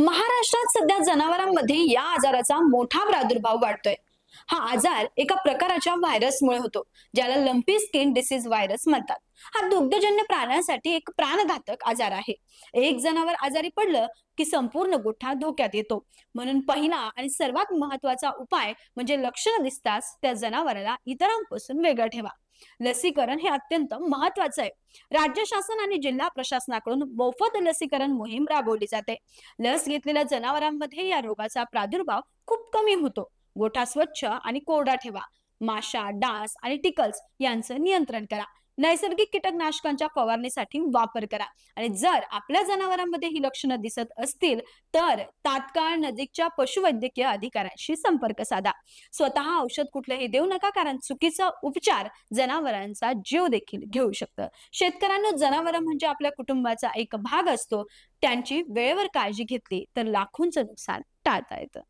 महाराष्ट्रात सध्या जनावरांमध्ये या आजाराचा मोठा प्रादुर्भाव वाढतोय. हा आजार एका प्रकाराच्या व्हायरसमुळे होतो ज्याला लंपी स्किन डिसीज व्हायरस म्हणतात. हा दुग्धजन्य प्राण्यांसाठी एक प्राणघातक आजार आहे. एक जनावर आजारी पडलं की संपूर्ण गोठा धोक्यात येतो. म्हणून पहिला आणि सर्वात महत्त्वाचा उपाय म्हणजे लक्षणं दिसताच त्या जनावराला इतरांपासून वेगळं ठेवा. लसीकरण हे अत्यंत महत्वाचं आहे. राज्य शासन आणि जिल्हा प्रशासनाकडून मोफत लसीकरण मोहीम राबवली जाते. लस घेतलेल्या जनावरांमध्ये या रोगाचा प्रादुर्भाव खूप कमी होतो. गोठा स्वच्छ आणि कोरडा ठेवा. माशा डास आणि टिकल्स यांचं नियंत्रण करा. नैसर्गिक कीटकनाशकांच्या फवारणीसाठी वापर करा. आणि जर आपल्या जनावरांमध्ये ही लक्षणं दिसत असतील तर तात्काळ नजीकच्या पशुवैद्यकीय अधिकाऱ्यांशी संपर्क साधा. स्वतः औषध कुठलंही देऊ नका कारण चुकीचा उपचार जनावरांचा जीव देखील घेऊ शकतं. शेतकऱ्यांना जनावर म्हणजे आपल्या कुटुंबाचा एक भाग असतो. त्यांची वेळेवर काळजी घेतली तर लाखोंचं नुकसान टाळता येतं.